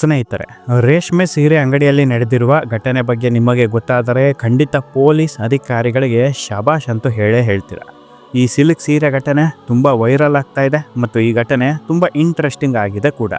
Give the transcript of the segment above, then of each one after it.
ಸ್ನೇಹಿತರೆ, ರೇಷ್ಮೆ ಸೀರೆ ಅಂಗಡಿಯಲ್ಲಿ ನಡೆದಿರುವ ಘಟನೆ ಬಗ್ಗೆ ನಿಮಗೆ ಗೊತ್ತಾದರೆ ಖಂಡಿತ ಪೊಲೀಸ್ ಅಧಿಕಾರಿಗಳಿಗೆ ಶಬಾಷ್ ಅಂತೂ ಹೇಳೇ ಹೇಳ್ತೀರಾ? ಈ ಸಿಲ್ಕ್ ಸೀರೆ ಘಟನೆ ತುಂಬ ವೈರಲ್ ಆಗ್ತಾ ಇದೆ ಮತ್ತು ಈ ಘಟನೆ ತುಂಬ ಇಂಟ್ರೆಸ್ಟಿಂಗ್ ಆಗಿದೆ ಕೂಡ.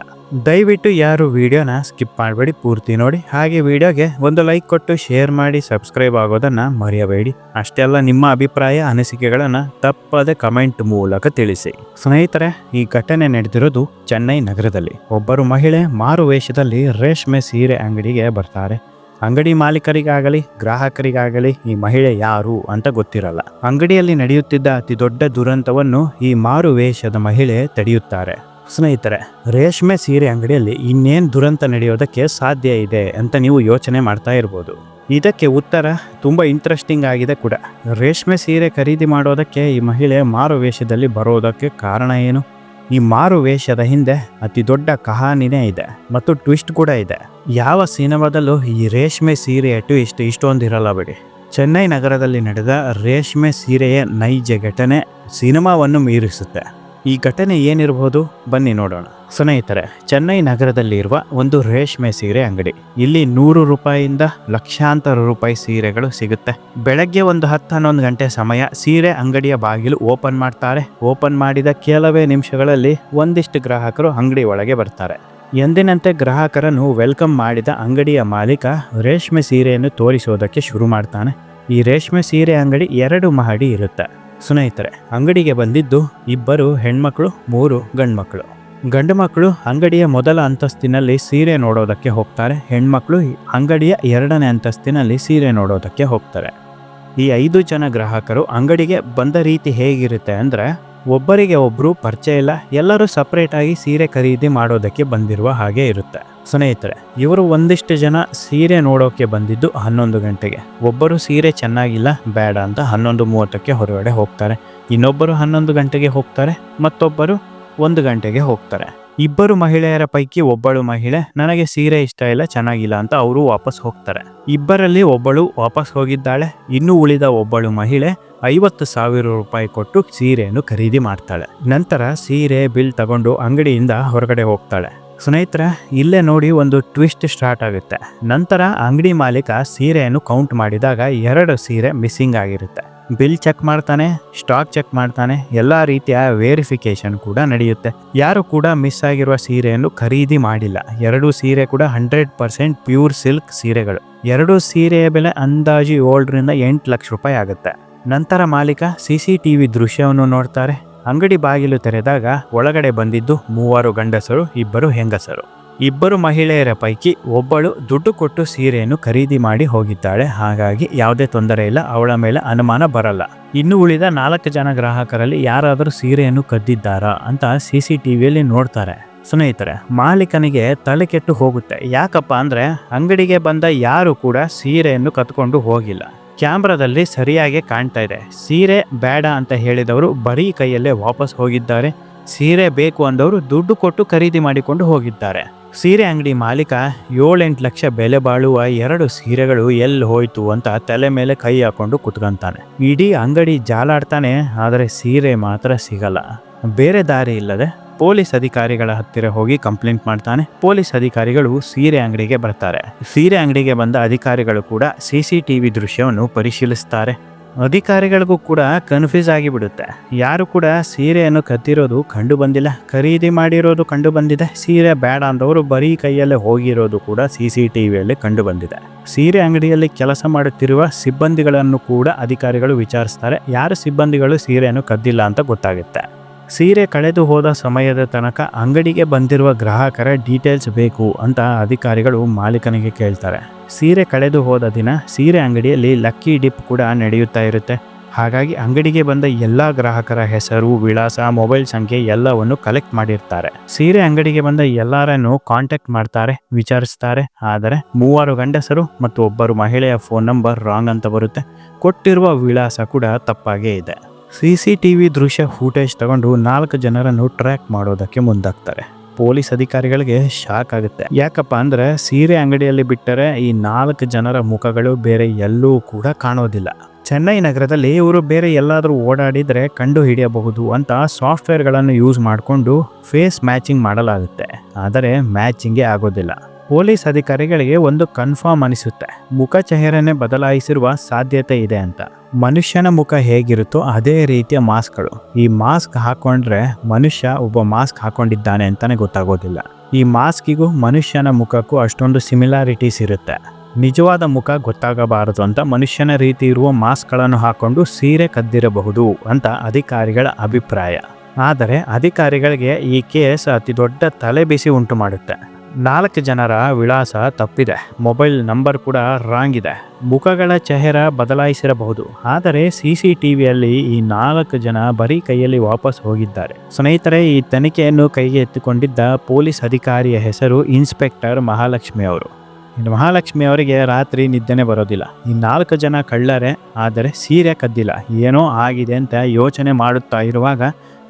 ದಯವಿಟ್ಟು ಯಾರು ವಿಡಿಯೋನ ಸ್ಕಿಪ್ ಮಾಡಬೇಡಿ, ಪೂರ್ತಿ ನೋಡಿ. ಹಾಗೆ ವಿಡಿಯೋಗೆ ಒಂದು ಲೈಕ್ ಕೊಟ್ಟು ಶೇರ್ ಮಾಡಿ ಸಬ್ಸ್ಕ್ರೈಬ್ ಆಗೋದನ್ನ ಮರೆಯಬೇಡಿ. ಅಷ್ಟೆಲ್ಲ ನಿಮ್ಮ ಅಭಿಪ್ರಾಯ, ಅನಿಸಿಕೆಗಳನ್ನು ತಪ್ಪದೆ ಕಮೆಂಟ್ ಮೂಲಕ ತಿಳಿಸಿ. ಸ್ನೇಹಿತರೆ, ಈ ಘಟನೆ ನಡೆದಿರೋದು ಚೆನ್ನೈ ನಗರದಲ್ಲಿ. ಒಬ್ಬರು ಮಹಿಳೆ ಮಾರು ವೇಷದಲ್ಲಿ ರೇಷ್ಮೆ ಸೀರೆ ಅಂಗಡಿಗೆ ಬರ್ತಾರೆ. ಅಂಗಡಿ ಮಾಲೀಕರಿಗಾಗಲಿ, ಗ್ರಾಹಕರಿಗಾಗಲಿ ಈ ಮಹಿಳೆ ಯಾರು ಅಂತ ಗೊತ್ತಿರಲ್ಲ. ಅಂಗಡಿಯಲ್ಲಿ ನಡೆಯುತ್ತಿದ್ದ ಅತಿ ದೊಡ್ಡ ದುರಂತವನ್ನು ಈ ಮಾರು ವೇಷದ ಮಹಿಳೆ ತಡೆಯುತ್ತಾರೆ. ಸ್ನೇಹಿತರೆ, ರೇಷ್ಮೆ ಸೀರೆ ಅಂಗಡಿಯಲ್ಲಿ ಇನ್ನೇನು ದುರಂತ ನಡೆಯೋದಕ್ಕೆ ಸಾಧ್ಯ ಇದೆ ಅಂತ ನೀವು ಯೋಚನೆ ಮಾಡ್ತಾ ಇರ್ಬೋದು. ಇದಕ್ಕೆ ಉತ್ತರ ತುಂಬ ಇಂಟ್ರೆಸ್ಟಿಂಗ್ ಆಗಿದೆ ಕೂಡ. ರೇಷ್ಮೆ ಸೀರೆ ಖರೀದಿ ಮಾಡೋದಕ್ಕೆ ಈ ಮಹಿಳೆ ಮಾರು ವೇಷದಲ್ಲಿ ಬರೋದಕ್ಕೆ ಕಾರಣ ಏನು? ಈ ಮಾರು ವೇಷದ ಹಿಂದೆ ಅತಿ ದೊಡ್ಡ ಕಹಾನಿನೇ ಇದೆ ಮತ್ತು ಟ್ವಿಸ್ಟ್ ಕೂಡ ಇದೆ. ಯಾವ ಸಿನಿಮಾದಲ್ಲೂ ಈ ರೇಷ್ಮೆ ಸೀರೆಯ ಟ್ವಿಸ್ಟ್ ಇಷ್ಟೊಂದಿರಲ್ಲ ಬಿಡಿ. ಚೆನ್ನೈ ನಗರದಲ್ಲಿ ನಡೆದ ರೇಷ್ಮೆ ಸೀರೆಯ ನೈಜ ಘಟನೆ ಸಿನಿಮಾವನ್ನು ಮೀರಿಸುತ್ತೆ. ಈ ಘಟನೆ ಏನಿರಬಹುದು ಬನ್ನಿ ನೋಡೋಣ. ಸ್ನೇಹಿತರೆ, ಚೆನ್ನೈ ನಗರದಲ್ಲಿ ಇರುವ ಒಂದು ರೇಷ್ಮೆ ಸೀರೆ ಅಂಗಡಿ. ಇಲ್ಲಿ ನೂರು ರೂಪಾಯಿಯಿಂದ ಲಕ್ಷಾಂತರ ರೂಪಾಯಿ ಸೀರೆಗಳು ಸಿಗುತ್ತೆ. ಬೆಳಗ್ಗೆ ಒಂದು ಹತ್ತು ಹನ್ನೊಂದು ಗಂಟೆ ಸಮಯ ಸೀರೆ ಅಂಗಡಿಯ ಬಾಗಿಲು ಓಪನ್ ಮಾಡ್ತಾರೆ. ಓಪನ್ ಮಾಡಿದ ಕೆಲವೇ ನಿಮಿಷಗಳಲ್ಲಿ ಒಂದಿಷ್ಟು ಗ್ರಾಹಕರು ಅಂಗಡಿ ಒಳಗೆ ಬರ್ತಾರೆ. ಎಂದಿನಂತೆ ಗ್ರಾಹಕರನ್ನು ವೆಲ್ಕಮ್ ಮಾಡಿದ ಅಂಗಡಿಯ ಮಾಲೀಕ ರೇಷ್ಮೆ ಸೀರೆಯನ್ನು ತೋರಿಸೋದಕ್ಕೆ ಶುರು ಮಾಡ್ತಾನೆ. ಈ ರೇಷ್ಮೆ ಸೀರೆ ಅಂಗಡಿ ಎರಡು ಮಹಡಿ ಇರುತ್ತೆ. ಸ್ನೇಹಿತರೆ, ಅಂಗಡಿಗೆ ಬಂದಿದ್ದು ಇಬ್ಬರು ಹೆಣ್ಮಕ್ಳು, ಮೂರು ಗಂಡ್ಮಕ್ಳು. ಗಂಡು ಮಕ್ಕಳು ಅಂಗಡಿಯ ಮೊದಲ ಅಂತಸ್ತಿನಲ್ಲಿ ಸೀರೆ ನೋಡೋದಕ್ಕೆ ಹೋಗ್ತಾರೆ, ಹೆಣ್ಮಕ್ಳು ಅಂಗಡಿಯ ಎರಡನೇ ಅಂತಸ್ತಿನಲ್ಲಿ ಸೀರೆ ನೋಡೋದಕ್ಕೆ ಹೋಗ್ತಾರೆ. ಈ ಐದು ಜನ ಗ್ರಾಹಕರು ಅಂಗಡಿಗೆ ಬಂದ ರೀತಿ ಹೇಗಿರುತ್ತೆ ಅಂದರೆ ಒಬ್ಬರಿಗೆ ಒಬ್ಬರು ಪರಿಚಯ ಇಲ್ಲ, ಎಲ್ಲರೂ ಸಪ್ರೇಟ್ ಆಗಿ ಸೀರೆ ಖರೀದಿ ಮಾಡೋದಕ್ಕೆ ಬಂದಿರುವ ಹಾಗೆ ಇರುತ್ತೆ. ಸ್ನೇಹಿತರೆ, ಇವರು ಒಂದಿಷ್ಟು ಜನ ಸೀರೆ ನೋಡೋಕೆ ಬಂದಿದ್ದು ಹನ್ನೊಂದು ಗಂಟೆಗೆ. ಒಬ್ಬರು ಸೀರೆ ಚೆನ್ನಾಗಿಲ್ಲ, ಬೇಡ ಅಂತ ಹನ್ನೊಂದು ಮೂವತ್ತಕ್ಕೆ ಹೊರಗಡೆ ಹೋಗ್ತಾರೆ. ಇನ್ನೊಬ್ಬರು ಹನ್ನೊಂದು ಗಂಟೆಗೆ ಹೋಗ್ತಾರೆ, ಮತ್ತೊಬ್ಬರು ಒಂದು ಗಂಟೆಗೆ ಹೋಗ್ತಾರೆ. ಇಬ್ಬರು ಮಹಿಳೆಯರ ಪೈಕಿ ಒಬ್ಬಳು ಮಹಿಳೆ, ನನಗೆ ಸೀರೆ ಇಷ್ಟ ಇಲ್ಲ, ಚೆನ್ನಾಗಿಲ್ಲ ಅಂತ ಅವರು ವಾಪಸ್ ಹೋಗ್ತಾರೆ. ಇಬ್ಬರಲ್ಲಿ ಒಬ್ಬಳು ವಾಪಸ್ ಹೋಗಿದ್ದಾಳೆ, ಇನ್ನು ಉಳಿದ ಒಬ್ಬಳು ಮಹಿಳೆ ಐವತ್ತು ಸಾವಿರ ರೂಪಾಯಿ ಕೊಟ್ಟು ಸೀರೆಯನ್ನು ಖರೀದಿ ಮಾಡ್ತಾಳೆ. ನಂತರ ಸೀರೆ, ಬಿಲ್ ತಗೊಂಡು ಅಂಗಡಿಯಿಂದ ಹೊರಗಡೆ ಹೋಗ್ತಾಳೆ. ಸ್ನೇಹಿತರ, ಇಲ್ಲೇ ನೋಡಿ ಒಂದು ಟ್ವಿಸ್ಟ್ ಸ್ಟಾರ್ಟ್ ಆಗುತ್ತೆ. ನಂತರ ಅಂಗಡಿ ಮಾಲೀಕ ಸೀರೆಯನ್ನು ಕೌಂಟ್ ಮಾಡಿದಾಗ ಎರಡು ಸೀರೆ ಮಿಸ್ಸಿಂಗ್ ಆಗಿರುತ್ತೆ. ಬಿಲ್ ಚೆಕ್ ಮಾಡ್ತಾನೆ, ಸ್ಟಾಕ್ ಚೆಕ್ ಮಾಡ್ತಾನೆ, ಎಲ್ಲ ರೀತಿಯ ವೇರಿಫಿಕೇಶನ್ ಕೂಡ ನಡೆಯುತ್ತೆ. ಯಾರು ಕೂಡ ಮಿಸ್ ಆಗಿರುವ ಸೀರೆಯನ್ನು ಖರೀದಿ ಮಾಡಿಲ್ಲ. ಎರಡು ಸೀರೆ ಕೂಡ ಹಂಡ್ರೆಡ್ ಪರ್ಸೆಂಟ್ ಪ್ಯೂರ್ ಸಿಲ್ಕ್ ಸೀರೆಗಳು. ಎರಡು ಸೀರೆಯ ಬೆಲೆ ಅಂದಾಜು ಏಳರಿಂದ ಎಂಟು ಲಕ್ಷ ರೂಪಾಯಿ ಆಗುತ್ತೆ. ನಂತರ ಮಾಲೀಕ ಸಿ ಸಿ ಟಿ ವಿ ದೃಶ್ಯವನ್ನು ನೋಡ್ತಾರೆ. ಅಂಗಡಿ ಬಾಗಿಲು ತೆರೆದಾಗ ಒಳಗಡೆ ಬಂದಿದ್ದು ಮೂವರು ಗಂಡಸರು, ಇಬ್ಬರು ಹೆಂಗಸರು. ಇಬ್ಬರು ಮಹಿಳೆಯರ ಪೈಕಿ ಒಬ್ಬಳು ದುಡ್ಡು ಕೊಟ್ಟು ಸೀರೆಯನ್ನು ಖರೀದಿ ಮಾಡಿ ಹೋಗಿದ್ದಾಳೆ. ಹಾಗಾಗಿ ಯಾವುದೇ ತೊಂದರೆ ಇಲ್ಲ, ಅವಳ ಮೇಲೆ ಅನುಮಾನ ಬರಲ್ಲ. ಇನ್ನು ಉಳಿದ ನಾಲ್ಕು ಜನ ಗ್ರಾಹಕರಲ್ಲಿ ಯಾರಾದರೂ ಸೀರೆಯನ್ನು ಕದ್ದಿದ್ದಾರಾ ಅಂತ ಸಿ ಸಿ ಟಿ ನೋಡ್ತಾರೆ. ಸ್ನೇಹಿತರೆ, ಮಾಲೀಕನಿಗೆ ತಲೆ ಕೆಟ್ಟು ಹೋಗುತ್ತೆ. ಯಾಕಪ್ಪ ಅಂದರೆ ಅಂಗಡಿಗೆ ಬಂದ ಯಾರು ಕೂಡ ಸೀರೆಯನ್ನು ಕತ್ಕೊಂಡು ಹೋಗಿಲ್ಲ. ಕ್ಯಾಮ್ರಾದಲ್ಲಿ ಸರಿಯಾಗಿ ಕಾಣ್ತಾ ಇದೆ. ಸೀರೆ ಬೇಡ ಅಂತ ಹೇಳಿದವರು ಬರೀ ಕೈಯಲ್ಲೇ ವಾಪಸ್ ಹೋಗಿದ್ದಾರೆ. ಸೀರೆ ಬೇಕು ಅಂದವರು ದುಡ್ಡು ಕೊಟ್ಟು ಖರೀದಿ ಮಾಡಿಕೊಂಡು ಹೋಗಿದ್ದಾರೆ. ಸೀರೆ ಅಂಗಡಿ ಮಾಲೀಕ, ಏಳೆಂಟು ಲಕ್ಷ ಬೆಲೆ ಬಾಳುವ ಎರಡು ಸೀರೆಗಳು ಎಲ್ಲಿ ಹೋಯ್ತು ಅಂತ ತಲೆ ಮೇಲೆ ಕೈ ಹಾಕೊಂಡು ಕುತ್ಕಂತಾನೆ. ಇಡೀ ಅಂಗಡಿ ಜಾಲಾಡ್ತಾನೆ, ಆದರೆ ಸೀರೆ ಮಾತ್ರ ಸಿಗಲ್ಲ. ಬೇರೆ ದಾರಿ ಇಲ್ಲದೆ ಪೊಲೀಸ್ ಅಧಿಕಾರಿಗಳ ಹತ್ತಿರ ಹೋಗಿ ಕಂಪ್ಲೇಂಟ್ ಮಾಡ್ತಾನೆ. ಪೊಲೀಸ್ ಅಧಿಕಾರಿಗಳು ಸೀರೆ ಅಂಗಡಿಗೆ ಬರ್ತಾರೆ. ಸೀರೆ ಅಂಗಡಿಗೆ ಬಂದ ಅಧಿಕಾರಿಗಳು ಕೂಡ ಸಿ ಸಿ ಟಿ ವಿ ದೃಶ್ಯವನ್ನು ಪರಿಶೀಲಿಸ್ತಾರೆ. ಅಧಿಕಾರಿಗಳಿಗೂ ಕೂಡ ಕನ್ಫ್ಯೂಸ್ ಆಗಿಬಿಡುತ್ತೆ. ಯಾರು ಕೂಡ ಸೀರೆಯನ್ನು ಕತ್ತಿರೋದು ಕಂಡು ಬಂದಿಲ್ಲ. ಖರೀದಿ ಮಾಡಿರೋದು ಕಂಡು ಬಂದಿದೆ. ಸೀರೆ ಬೇಡ ಅಂದವರು ಬರೀ ಕೈಯಲ್ಲೇ ಹೋಗಿರೋದು ಕೂಡ ಸಿ ಸಿ ಟಿ ಕಂಡು ಬಂದಿದೆ. ಸೀರೆ ಅಂಗಡಿಯಲ್ಲಿ ಕೆಲಸ ಮಾಡುತ್ತಿರುವ ಸಿಬ್ಬಂದಿಗಳನ್ನು ಕೂಡ ಅಧಿಕಾರಿಗಳು ವಿಚಾರಿಸ್ತಾರೆ. ಯಾರು ಸಿಬ್ಬಂದಿಗಳು ಸೀರೆಯನ್ನು ಕದ್ದಿಲ್ಲ ಅಂತ ಗೊತ್ತಾಗುತ್ತೆ. ಸೀರೆ ಕಳೆದು ಹೋದ ಸಮಯದ ತನಕ ಅಂಗಡಿಗೆ ಬಂದಿರುವ ಗ್ರಾಹಕರ ಡೀಟೇಲ್ಸ್ ಬೇಕು ಅಂತ ಅಧಿಕಾರಿಗಳು ಮಾಲೀಕನಿಗೆ ಕೇಳ್ತಾರೆ. ಸೀರೆ ಕಳೆದು ಹೋದ ದಿನ ಸೀರೆ ಅಂಗಡಿಯಲ್ಲಿ ಲಕ್ಕಿ ಡಿಪ್ ಕೂಡ ನಡೆಯುತ್ತಾ ಇರುತ್ತೆ. ಹಾಗಾಗಿ ಅಂಗಡಿಗೆ ಬಂದ ಎಲ್ಲ ಗ್ರಾಹಕರ ಹೆಸರು, ವಿಳಾಸ, ಮೊಬೈಲ್ ಸಂಖ್ಯೆ ಎಲ್ಲವನ್ನು ಕಲೆಕ್ಟ್ ಮಾಡಿರ್ತಾರೆ. ಸೀರೆ ಅಂಗಡಿಗೆ ಬಂದ ಎಲ್ಲರನ್ನು ಕಾಂಟ್ಯಾಕ್ಟ್ ಮಾಡ್ತಾರೆ, ವಿಚಾರಿಸ್ತಾರೆ. ಆದರೆ ಮೂವರು ಗಂಡಸರು ಮತ್ತು ಒಬ್ಬರು ಮಹಿಳೆಯ ಫೋನ್ ನಂಬರ್ ರಾಂಗ್ ಅಂತ ಬರುತ್ತೆ. ಕೊಟ್ಟಿರುವ ವಿಳಾಸ ಕೂಡ ತಪ್ಪಾಗೇ ಇದೆ. ಸಿ ಸಿ ಟಿ ವಿ ದೃಶ್ಯ ಫೂಟೇಜ್ ತಗೊಂಡು ನಾಲ್ಕು ಜನರನ್ನು ಟ್ರ್ಯಾಕ್ ಮಾಡೋದಕ್ಕೆ ಮುಂದಾಗ್ತಾರೆ. ಪೊಲೀಸ್ ಅಧಿಕಾರಿಗಳಿಗೆ ಶಾಕ್ ಆಗುತ್ತೆ. ಯಾಕಪ್ಪ ಅಂದ್ರೆ ಸೀರೆ ಅಂಗಡಿಯಲ್ಲಿ ಬಿಟ್ಟರೆ ಈ ನಾಲ್ಕು ಜನರ ಮುಖಗಳು ಬೇರೆ ಎಲ್ಲೂ ಕೂಡ ಕಾಣೋದಿಲ್ಲ. ಚೆನ್ನೈ ನಗರದಲ್ಲಿ ಇವರು ಬೇರೆ ಎಲ್ಲಾದರೂ ಓಡಾಡಿದರೆ ಕಂಡು ಹಿಡಿಯಬಹುದು ಅಂತ ಸಾಫ್ಟ್ವೇರ್ಗಳನ್ನು ಯೂಸ್ ಮಾಡಿಕೊಂಡು ಫೇಸ್ ಮ್ಯಾಚಿಂಗ್ ಮಾಡಲಾಗುತ್ತೆ. ಆದರೆ ಮ್ಯಾಚಿಂಗೇ ಆಗೋದಿಲ್ಲ. ಪೊಲೀಸ್ ಅಧಿಕಾರಿಗಳಿಗೆ ಒಂದು ಕನ್ಫರ್ಮ್ ಅನಿಸುತ್ತೆ. ಮುಖ ಚೆಹರೆನೆ ಬದಲಾಯಿಸಿರುವ ಸಾಧ್ಯತೆ ಇದೆ ಅಂತ. ಮನುಷ್ಯನ ಮುಖ ಹೇಗಿರುತ್ತೋ ಅದೇ ರೀತಿಯ ಮಾಸ್ಕ್ಗಳು. ಈ ಮಾಸ್ಕ್ ಹಾಕೊಂಡ್ರೆ ಮನುಷ್ಯ ಒಬ್ಬ ಮಾಸ್ಕ್ ಹಾಕೊಂಡಿದ್ದಾನೆ ಅಂತಾನೆ ಗೊತ್ತಾಗೋದಿಲ್ಲ. ಈ ಮಾಸ್ಕಿಗೂ ಮನುಷ್ಯನ ಮುಖಕ್ಕೂ ಅಷ್ಟೊಂದು ಸಿಮಿಲಾರಿಟೀಸ್ ಇರುತ್ತೆ. ನಿಜವಾದ ಮುಖ ಗೊತ್ತಾಗಬಾರದು ಅಂತ ಮನುಷ್ಯನ ರೀತಿ ಇರುವ ಮಾಸ್ಕ್ಗಳನ್ನು ಹಾಕೊಂಡು ಸೀರೆ ಕದ್ದಿರಬಹುದು ಅಂತ ಅಧಿಕಾರಿಗಳ ಅಭಿಪ್ರಾಯ. ಆದರೆ ಅಧಿಕಾರಿಗಳಿಗೆ ಈ ಕೇಸ್ ಅತಿ ದೊಡ್ಡ ತಲೆಬಿಸಿ ಉಂಟು ಮಾಡುತ್ತೆ. ನಾಲ್ಕು ಜನರ ವಿಳಾಸ ತಪ್ಪಿದೆ. ಮೊಬೈಲ್ ನಂಬರ್ ಕೂಡ ರಾಂಗ್ ಇದೆ. ಮುಖಗಳ ಚೆಹರ ಬದಲಾಯಿಸಿರಬಹುದು. ಆದರೆ ಸಿ ಸಿ ಟಿವಿಯಲ್ಲಿ ಈ ನಾಲ್ಕು ಜನ ಬರೀ ಕೈಯಲ್ಲಿ ವಾಪಸ್ ಹೋಗಿದ್ದಾರೆ. ಸ್ನೇಹಿತರೆ, ಈ ತನಿಖೆಯನ್ನು ಕೈಗೆ ಎತ್ತಿಕೊಂಡಿದ್ದ ಪೊಲೀಸ್ ಅಧಿಕಾರಿಯ ಹೆಸರು ಇನ್ಸ್ಪೆಕ್ಟರ್ ಮಹಾಲಕ್ಷ್ಮಿ ಅವರು. ಇನ್ನು ಮಹಾಲಕ್ಷ್ಮಿ ಅವರಿಗೆ ರಾತ್ರಿ ನಿದ್ದೆನೆ ಬರೋದಿಲ್ಲ. ಈ ನಾಲ್ಕು ಜನ ಕಳ್ಳರೆ, ಆದರೆ ಸೀರೆ ಕದ್ದಿಲ್ಲ. ಏನೋ ಆಗಿದೆ ಅಂತ ಯೋಚನೆ ಮಾಡುತ್ತಾ ಇರುವಾಗ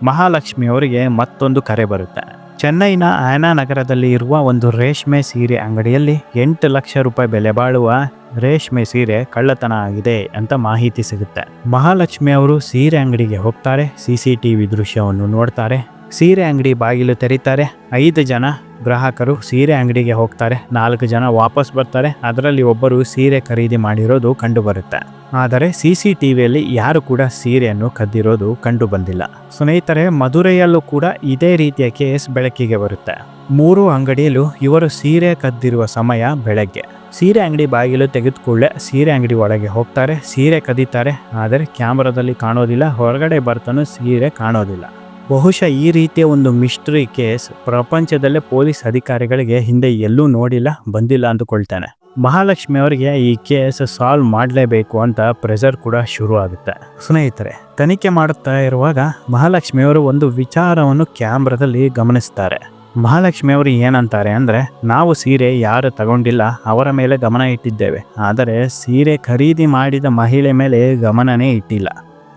ಮಹಾಲಕ್ಷ್ಮಿ ಅವರಿಗೆ ಮತ್ತೊಂದು ಕರೆ ಬರುತ್ತೆ. ಚೆನ್ನೈನ ಆನಾ ನಗರದಲ್ಲಿ ಇರುವ ಒಂದು ರೇಷ್ಮೆ ಸೀರೆ ಅಂಗಡಿಯಲ್ಲಿ ಎಂಟು ಲಕ್ಷ ರೂಪಾಯಿ ಬೆಲೆ ಬಾಳುವ ರೇಷ್ಮೆ ಸೀರೆ ಕಳ್ಳತನ ಆಗಿದೆ ಅಂತ ಮಾಹಿತಿ ಸಿಗುತ್ತೆ. ಮಹಾಲಕ್ಷ್ಮಿ ಅವರು ಸೀರೆ ಅಂಗಡಿಗೆ ಹೋಗ್ತಾರೆ, ಸಿ ಸಿ ಟಿ ವಿ ದೃಶ್ಯವನ್ನು ನೋಡ್ತಾರೆ. ಸೀರೆ ಅಂಗಡಿ ಬಾಗಿಲು ತೆರೀತಾರೆ. ಐದು ಜನ ಗ್ರಾಹಕರು ಸೀರೆ ಅಂಗಡಿಗೆ ಹೋಗ್ತಾರೆ. ನಾಲ್ಕು ಜನ ವಾಪಸ್ ಬರ್ತಾರೆ. ಅದರಲ್ಲಿ ಒಬ್ಬರು ಸೀರೆ ಖರೀದಿ ಮಾಡಿರೋದು ಕಂಡುಬರುತ್ತೆ. ಆದರೆ ಸಿ ಸಿ ಟಿ ವಿಯಲ್ಲಿ ಯಾರು ಕೂಡ ಸೀರೆಯನ್ನು ಕದ್ದಿರೋದು ಕಂಡು ಬಂದಿಲ್ಲ ಸ್ನೇಹಿತರೆ, ಮಧುರೈಯಲ್ಲೂ ಕೂಡ ಇದೇ ರೀತಿಯ ಕೇಸ್ ಬೆಳಕಿಗೆ ಬರುತ್ತೆ. ಮೂರು ಅಂಗಡಿಯಲ್ಲೂ ಇವರು ಸೀರೆ ಕದ್ದಿರುವ ಸಮಯ ಬೆಳಗ್ಗೆ. ಸೀರೆ ಅಂಗಡಿ ಬಾಗಿಲು ತೆಗೆದುಕೊಳ್ಳೆ ಸೀರೆ ಅಂಗಡಿ ಒಳಗೆ ಹೋಗ್ತಾರೆ. ಸೀರೆ ಕದೀತಾರೆ. ಆದರೆ ಕ್ಯಾಮ್ರಾದಲ್ಲಿ ಕಾಣೋದಿಲ್ಲ. ಹೊರಗಡೆ ಬರ್ತಾನೂ ಸೀರೆ ಕಾಣೋದಿಲ್ಲ. ಬಹುಶಃ ಈ ರೀತಿಯ ಒಂದು ಮಿಸ್ಟ್ರಿ ಕೇಸ್ ಪ್ರಪಂಚದಲ್ಲೇ ಪೊಲೀಸ್ ಅಧಿಕಾರಿಗಳಿಗೆ ಹಿಂದೆ ಎಲ್ಲೂ ನೋಡಿಲ್ಲ, ಬಂದಿಲ್ಲ ಅಂದುಕೊಳ್ತಾನೆ. ಮಹಾಲಕ್ಷ್ಮಿ ಅವರಿಗೆ ಈ ಕೇಸ್ ಸಾಲ್ವ್ ಮಾಡಲೇಬೇಕು ಅಂತ ಪ್ರೆಷರ್ ಕೂಡ ಶುರು ಆಗುತ್ತೆ. ಸ್ನೇಹಿತರೆ, ತನಿಖೆ ಮಾಡುತ್ತಾ ಇರುವಾಗ ಮಹಾಲಕ್ಷ್ಮಿಯವರು ಒಂದು ವಿಚಾರವನ್ನು ಕ್ಯಾಮ್ರಾದಲ್ಲಿ ಗಮನಿಸ್ತಾರೆ. ಮಹಾಲಕ್ಷ್ಮಿ ಅವರು ಏನಂತಾರೆ ಅಂದರೆ, ನಾವು ಸೀರೆ ಯಾರು ತಗೊಂಡಿಲ್ಲ ಅವರ ಮೇಲೆ ಗಮನ ಇಟ್ಟಿದ್ದೇವೆ, ಆದರೆ ಸೀರೆ ಖರೀದಿ ಮಾಡಿದ ಮಹಿಳೆ ಮೇಲೆ ಗಮನನೇ ಇಟ್ಟಿಲ್ಲ.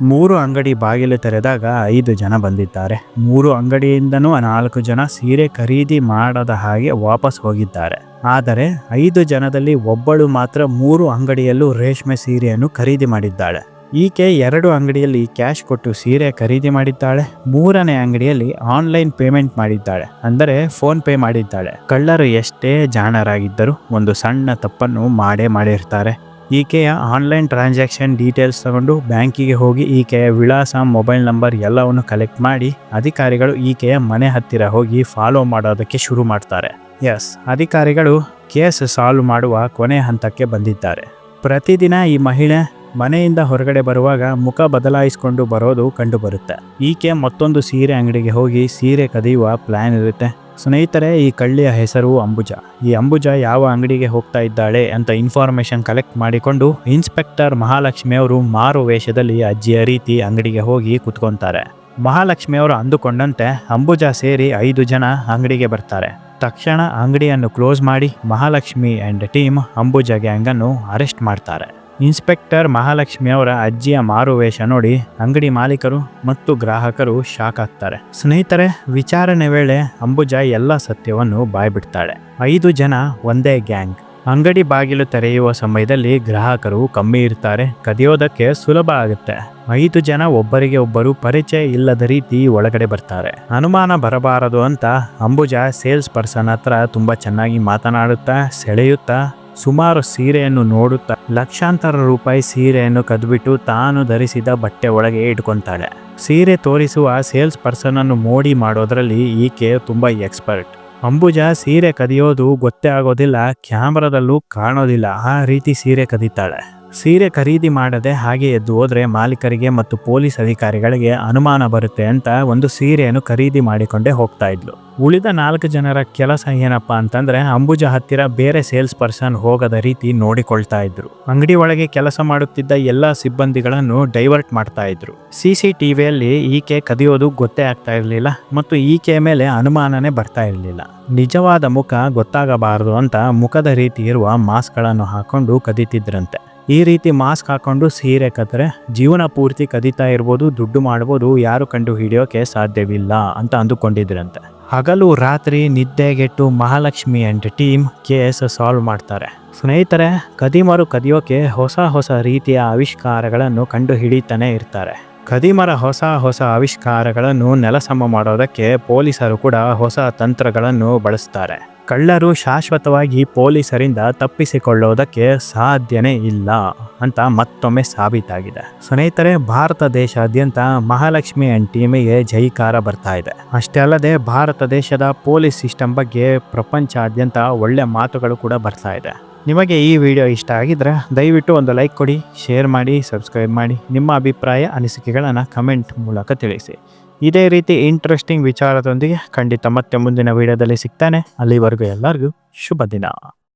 ಮೂರು ಅಂಗಡಿ ಬಾಗಿಲು ತೆರೆದಾಗ ಐದು ಜನ ಬಂದಿದ್ದಾರೆ. ಮೂರು ಅಂಗಡಿಯಿಂದನೂ ನಾಲ್ಕು ಜನ ಸೀರೆ ಖರೀದಿ ಮಾಡದ ಹಾಗೆ ವಾಪಸ್ ಹೋಗಿದ್ದಾರೆ. ಆದರೆ ಐದು ಜನದಲ್ಲಿ ಒಬ್ಬಳು ಮಾತ್ರ ಮೂರು ಅಂಗಡಿಯಲ್ಲೂ ರೇಷ್ಮೆ ಸೀರೆಯನ್ನು ಖರೀದಿ ಮಾಡಿದ್ದಾಳೆ. ಈಕೆ ಎರಡು ಅಂಗಡಿಯಲ್ಲಿ ಕ್ಯಾಶ್ ಕೊಟ್ಟು ಸೀರೆ ಖರೀದಿ ಮಾಡಿದ್ದಾಳೆ. ಮೂರನೇ ಅಂಗಡಿಯಲ್ಲಿ ಆನ್ಲೈನ್ ಪೇಮೆಂಟ್ ಮಾಡಿದ್ದಾಳೆ. ಅಂದರೆ ಫೋನ್ ಪೇ ಮಾಡಿದ್ದಾಳೆ. ಕಳ್ಳರು ಎಷ್ಟೇ ಜಾಣರಾಗಿದ್ದರೂ ಒಂದು ಸಣ್ಣ ತಪ್ಪನ್ನು ಮಾಡೇ ಮಾಡಿರ್ತಾರೆ. ಈಕೆಯ ಆನ್ಲೈನ್ ಟ್ರಾನ್ಸಾಕ್ಷನ್ ಡೀಟೇಲ್ಸ್ ತಗೊಂಡು ಬ್ಯಾಂಕಿಗೆ ಹೋಗಿ ಈಕೆಯ ವಿಳಾಸ, ಮೊಬೈಲ್ ನಂಬರ್ ಎಲ್ಲವನ್ನು ಕಲೆಕ್ಟ್ ಮಾಡಿ ಅಧಿಕಾರಿಗಳು ಈಕೆಯ ಮನೆ ಹತ್ತಿರ ಹೋಗಿ ಫಾಲೋ ಮಾಡೋದಕ್ಕೆ ಶುರು ಮಾಡ್ತಾರೆ. ಎಸ್ ಅಧಿಕಾರಿಗಳು ಕೇಸ್ ಸಾಲ್ವ್ ಮಾಡುವ ಕೊನೆ ಹಂತಕ್ಕೆ ಬಂದಿದ್ದಾರೆ. ಪ್ರತಿದಿನ ಈ ಮಹಿಳೆ ಮನೆಯಿಂದ ಹೊರಗಡೆ ಬರುವಾಗ ಮುಖ ಬದಲಾಯಿಸಿಕೊಂಡು ಬರೋದು ಕಂಡುಬರುತ್ತೆ. ಈಕೆ ಮತ್ತೊಂದು ಸೀರೆ ಅಂಗಡಿಗೆ ಹೋಗಿ ಸೀರೆ ಕದಿಯುವ ಪ್ಲಾನ್ ಇರುತ್ತೆ. ಸ್ನೇಹಿತರೆ, ಈ ಕಳ್ಳಿಯ ಹೆಸರು ಅಂಬುಜ. ಈ ಅಂಬುಜ ಯಾವ ಅಂಗಡಿಗೆ ಹೋಗ್ತಾ ಇದ್ದಾಳೆ ಅಂತ ಇನ್ಫಾರ್ಮೇಶನ್ ಕಲೆಕ್ಟ್ ಮಾಡಿಕೊಂಡು ಇನ್ಸ್ಪೆಕ್ಟರ್ ಮಹಾಲಕ್ಷ್ಮಿ ಅವರು ಮಾರು ವೇಷದಲ್ಲಿ ಅಜ್ಜಿಯ ರೀತಿ ಅಂಗಡಿಗೆ ಹೋಗಿ ಕುತ್ಕೊಂತಾರೆ. ಮಹಾಲಕ್ಷ್ಮಿ ಅವರು ಅಂದುಕೊಂಡಂತೆ ಅಂಬುಜ ಸೇರಿ ಐದು ಜನ ಅಂಗಡಿಗೆ ಬರ್ತಾರೆ. ತಕ್ಷಣ ಅಂಗಡಿಯನ್ನು ಕ್ಲೋಸ್ ಮಾಡಿ ಮಹಾಲಕ್ಷ್ಮಿ ಆ್ಯಂಡ್ ಟೀಮ್ ಅಂಬುಜ ಗ್ಯಾಂಗನ್ನು ಅರೆಸ್ಟ್ ಮಾಡ್ತಾರೆ. ಇನ್ಸ್ಪೆಕ್ಟರ್ ಮಹಾಲಕ್ಷ್ಮಿ ಅವರ ಅಜ್ಜಿಯ ಮಾರುವೇಷ ನೋಡಿ ಅಂಗಡಿ ಮಾಲೀಕರು ಮತ್ತು ಗ್ರಾಹಕರು ಶಾಕ್ ಆಗ್ತಾರೆ. ಸ್ನೇಹಿತರೆ, ವಿಚಾರಣೆ ವೇಳೆ ಅಂಬುಜ ಎಲ್ಲ ಸತ್ಯವನ್ನು ಬಾಯ್ಬಿಡ್ತಾಳೆ. ಐದು ಜನ ಒಂದೇ ಗ್ಯಾಂಗ್. ಅಂಗಡಿ ಬಾಗಿಲು ತೆರೆಯುವ ಸಮಯದಲ್ಲಿ ಗ್ರಾಹಕರು ಕಮ್ಮಿ ಇರ್ತಾರೆ. ಕದಿಯೋದಕ್ಕೆ ಸುಲಭ ಆಗುತ್ತೆ. ಐದು ಜನ ಒಬ್ಬರಿಗೆ ಒಬ್ಬರು ಪರಿಚಯ ಇಲ್ಲದ ರೀತಿ ಒಳಗಡೆ ಬರ್ತಾರೆ. ಅನುಮಾನ ಬರಬಾರದು ಅಂತ ಅಂಬುಜ ಸೇಲ್ಸ್ ಪರ್ಸನ್ ಹತ್ರ ತುಂಬಾ ಚೆನ್ನಾಗಿ ಮಾತನಾಡುತ್ತಾ, ಸೆಳೆಯುತ್ತಾ, ಸುಮಾರು ಸೀರೆಯನ್ನು ನೋಡುತ್ತಾ, ಲಕ್ಷಾಂತರ ರೂಪಾಯಿ ಸೀರೆಯನ್ನು ಕದ್ಬಿಟ್ಟು ತಾನು ಧರಿಸಿದ ಬಟ್ಟೆ ಒಳಗೆ ಇಟ್ಕೊಂತಾಳೆ. ಸೀರೆ ತೋರಿಸುವ ಸೇಲ್ಸ್ ಪರ್ಸನ್ ಅನ್ನು ಮೋಡಿ ಮಾಡೋದ್ರಲ್ಲಿ ಈಕೆ ತುಂಬಾ ಎಕ್ಸ್ಪರ್ಟ್. ಅಂಬುಜ ಸೀರೆ ಕದಿಯೋದು ಗೊತ್ತೇ ಆಗೋದಿಲ್ಲ ಕ್ಯಾಮ್ರಾದಲ್ಲೂ ಕಾಣೋದಿಲ್ಲ ಆ ರೀತಿ ಸೀರೆ ಕದೀತಾಳೆ. ಸೀರೆ ಖರೀದಿ ಮಾಡದೆ ಹಾಗೆ ಎದ್ದು ಹೋದ್ರೆ ಮಾಲೀಕರಿಗೆ ಮತ್ತು ಪೊಲೀಸ್ ಅಧಿಕಾರಿಗಳಿಗೆ ಅನುಮಾನ ಬರುತ್ತೆ ಅಂತ ಒಂದು ಸೀರೆಯನ್ನು ಖರೀದಿ ಮಾಡಿಕೊಂಡೇ ಹೋಗ್ತಾ ಇದ್ಲು. ಉಳಿದ ನಾಲ್ಕು ಜನರ ಕೆಲಸ ಏನಪ್ಪ ಅಂತಂದ್ರೆ ಅಂಬುಜ ಹತ್ತಿರ ಬೇರೆ ಸೇಲ್ಸ್ ಪರ್ಸನ್ ಹೋಗದ ರೀತಿ ನೋಡಿಕೊಳ್ತಾ ಇದ್ರು. ಅಂಗಡಿ ಒಳಗೆ ಕೆಲಸ ಮಾಡುತ್ತಿದ್ದ ಎಲ್ಲಾ ಸಿಬ್ಬಂದಿಗಳನ್ನು ಡೈವರ್ಟ್ ಮಾಡ್ತಾ ಇದ್ರು. ಸಿ ಸಿ ಟಿವಿಯಲ್ಲಿ ಈಕೆ ಕದಿಯೋದು ಗೊತ್ತೇ ಆಗ್ತಾ ಇರಲಿಲ್ಲ ಮತ್ತು ಈಕೆ ಮೇಲೆ ಅನುಮಾನನೇ ಬರ್ತಾ ಇರಲಿಲ್ಲ. ನಿಜವಾದ ಮುಖ ಗೊತ್ತಾಗಬಾರದು ಅಂತ ಮುಖದ ರೀತಿ ಇರುವ ಮಾಸ್ಕ್ಗಳನ್ನು ಹಾಕೊಂಡು ಕದೀತಿದ್ರಂತೆ. ಈ ರೀತಿ ಮಾಸ್ಕ್ ಹಾಕೊಂಡು ಸೀರೆ ಕತ್ತರೆ, ಜೀವನ ಪೂರ್ತಿ ಕದೀತಾ ಇರ್ಬೋದು, ದುಡ್ಡು ಮಾಡ್ಬೋದು, ಯಾರು ಕಂಡು ಹಿಡಿಯೋಕೆ ಸಾಧ್ಯವಿಲ್ಲ ಅಂತ ಅಂದುಕೊಂಡಿದ್ರಂತೆ. ಹಗಲು, ರಾತ್ರಿ ನಿದ್ದೆಗೆಟ್ಟು Mahalakshmi and team case solve ಮಾಡ್ತಾರೆ. ಸ್ನೇಹಿತರೆ, ಕದಿಮರು ಕದಿಯೋಕೆ ಹೊಸ ಹೊಸ ರೀತಿಯ ಆವಿಷ್ಕಾರಗಳನ್ನು ಕಂಡು ಹಿಡಿತಾನೆ ಇರ್ತಾರೆ. ಕದಿಮರ ಹೊಸ ಹೊಸ ಆವಿಷ್ಕಾರಗಳನ್ನು ನೆಲಸಮ ಮಾಡೋದಕ್ಕೆ ಪೊಲೀಸರು ಕೂಡ ಹೊಸ ತಂತ್ರಗಳನ್ನು ಬಳಸ್ತಾರೆ. ಕಳ್ಳರು ಶಾಶ್ವತವಾಗಿ ಪೊಲೀಸರಿಂದ ತಪ್ಪಿಸಿಕೊಳ್ಳೋದಕ್ಕೆ ಸಾಧ್ಯನೇ ಇಲ್ಲ ಅಂತ ಮತ್ತೊಮ್ಮೆ ಸಾಬೀತಾಗಿದೆ. ಸ್ನೇಹಿತರೆ, ಭಾರತ ದೇಶಾದ್ಯಂತ ಮಹಾಲಕ್ಷ್ಮಿ ಅಂಡ್ ಟೀಮಿಗೆ ಜೈಕಾರ ಬರ್ತಾ ಇದೆ. ಅಷ್ಟೇ ಅಲ್ಲದೆ, ಭಾರತ ದೇಶದ ಪೊಲೀಸ್ ಸಿಸ್ಟಮ್ ಬಗ್ಗೆ ಪ್ರಪಂಚಾದ್ಯಂತ ಒಳ್ಳೆ ಮಾತುಗಳು ಕೂಡ ಬರ್ತಾ ಇದೆ. ನಿಮಗೆ ಈ ವಿಡಿಯೋ ಇಷ್ಟ ಆಗಿದ್ರೆ ದಯವಿಟ್ಟು ಒಂದು ಲೈಕ್ ಕೊಡಿ, ಶೇರ್ ಮಾಡಿ, ಸಬ್ಸ್ಕ್ರೈಬ್ ಮಾಡಿ. ನಿಮ್ಮ ಅಭಿಪ್ರಾಯ, ಅನಿಸಿಕೆಗಳನ್ನು ಕಮೆಂಟ್ ಮೂಲಕ ತಿಳಿಸಿ. ಇದೇ ರೀತಿ ಇಂಟ್ರೆಸ್ಟಿಂಗ್ ವಿಚಾರದೊಂದಿಗೆ ಖಂಡಿತ ಮತ್ತೆ ಮುಂದಿನ ವಿಡಿಯೋದಲ್ಲಿ ಸಿಗ್ತಾನೆ. ಅಲ್ಲಿವರೆಗೂ ಎಲ್ಲರಿಗೂ ಶುಭ ದಿನ